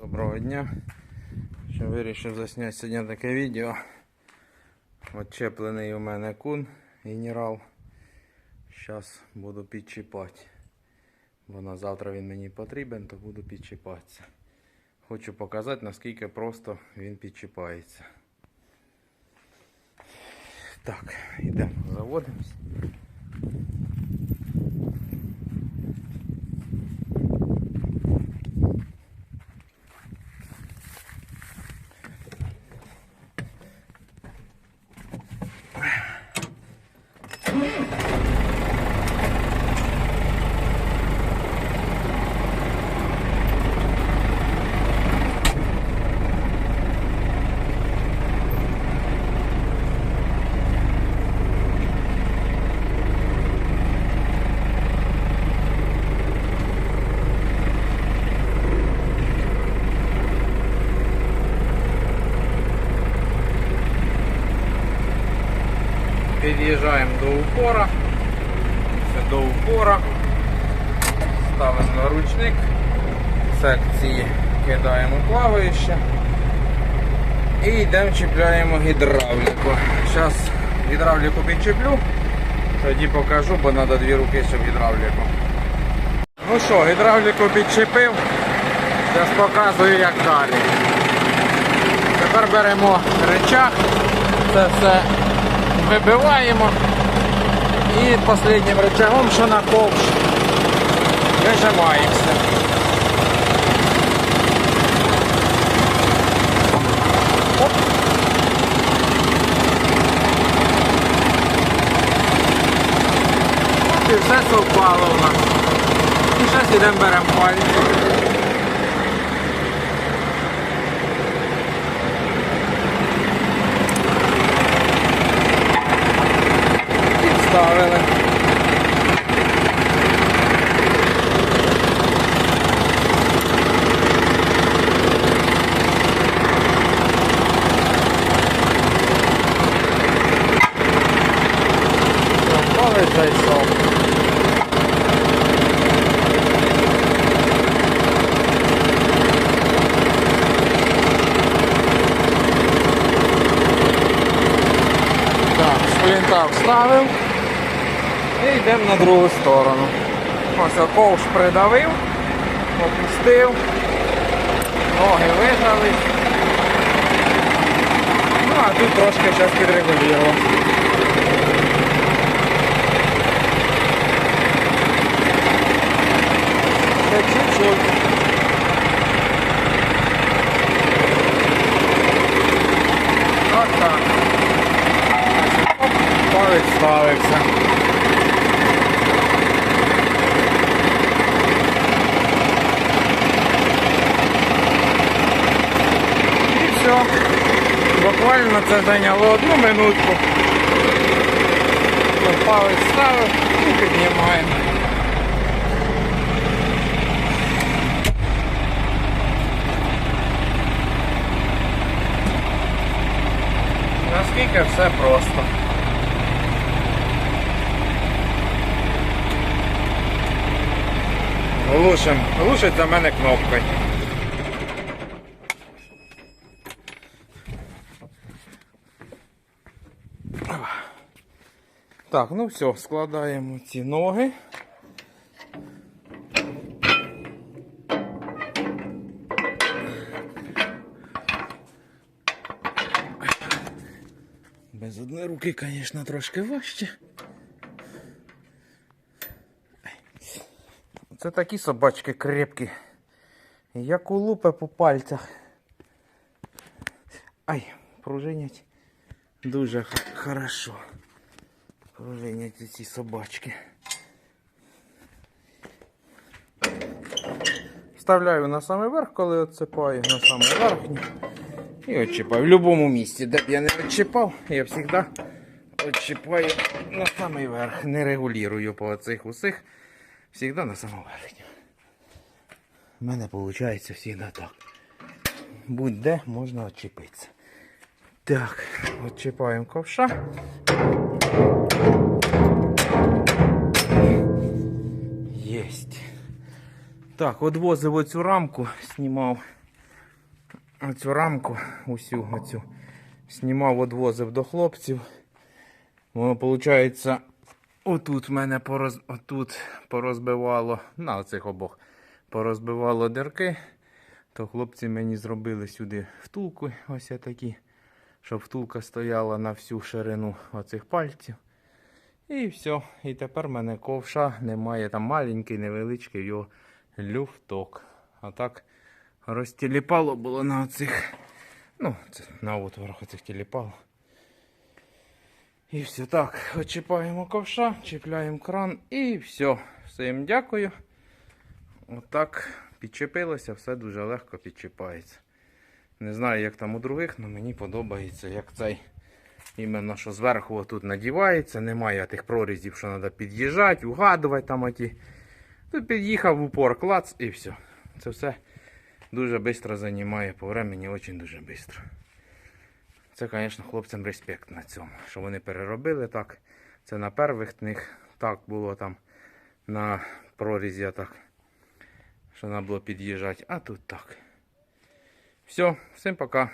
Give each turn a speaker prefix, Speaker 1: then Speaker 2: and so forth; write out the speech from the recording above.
Speaker 1: Доброго дня. Що вирішив засняти сьогодні таке відео. Отчеплений у мене кун генерал. Зараз буду підчіпати. Бо на завтра він мені потрібен, то буду підчіпатися. Хочу показати, наскільки просто він підчіпається. Так, йдемо, заводимось. Під'їжджаємо до упора. До упора. Ставимо ручник. Секції кидаємо плаваюче. І йдемо чіпляємо гідравліку. Зараз гідравліку підчеплю. Тоді покажу, бо треба дві руки, щоб гідравліку. Ну що, гідравліку підчепив. Зараз показую як далі. Тепер беремо речах. Це все вибиваємо і останнім рычагом, що на ковш, вижимаємося. І все совпало у нас. І зараз йдемо беремо пальці. Зайшов. Так, сплінта вставив. І йдемо на другу сторону. Ось ковш придавив, опустив, ноги вижали. Ну а тут трошки зараз підрегулював. Чуть-чуть. Палець ставився. І все. Буквально це зайняло одну минутку. Палець ставив і піднімаємо. Наскільки все просто. Глушим. Глушить за мене кнопкою. Так, ну все, складаємо ці ноги. Без одної руки, звісно, трошки важче. Це такі собачки крепкі. Як у лупи по пальцях. Ай, пружинять дуже хорошо. Пружинять ці собачки. Вставляю на самий верх, коли отсипаю, на самий верхній. І отчіпаю. В будь-якому місці, де б я не відчіпав, я завжди відчіпаю на самий верх. Не регулюю по оцих усіх. Завжди на самому верхню. У мене виходить завжди так. Будь-де можна відчепитися. Так, відчіпаємо ковша. Єсть. Так, відвозив оцю рамку, знімав оцю рамку, усю оцю, знімав, одвозив до хлопців. Воно, виходить, отут мене пороз... отут порозбивало, на оцих обох порозбивало дірки. То хлопці мені зробили сюди втулку, ось такі, щоб втулка стояла на всю ширину оцих пальців. І все. І тепер в мене ковша немає. Там маленький, невеличкий його люфток. А так розтіліпало було на оцих. Ну, це на отворах оцих тіліпало. І все так. Очіпаємо ковша, чіпляємо кран і все. Всім дякую. Отак підчепилося, все дуже легко підчіпається. Не знаю, як там у других, але мені подобається, як цей. Іменно, що зверху отут надівається, немає тих прорізів, що треба під'їжджати, угадувати там оті. Тут під'їхав в упор, клац і все. Це все дуже швидко займає по времени, дуже дуже швидко. Це, звісно, хлопцям респект на цьому, що вони переробили так. Це на первих них так було там на прорізі так, що треба було під'їжджати, а тут так. Все, всім пока.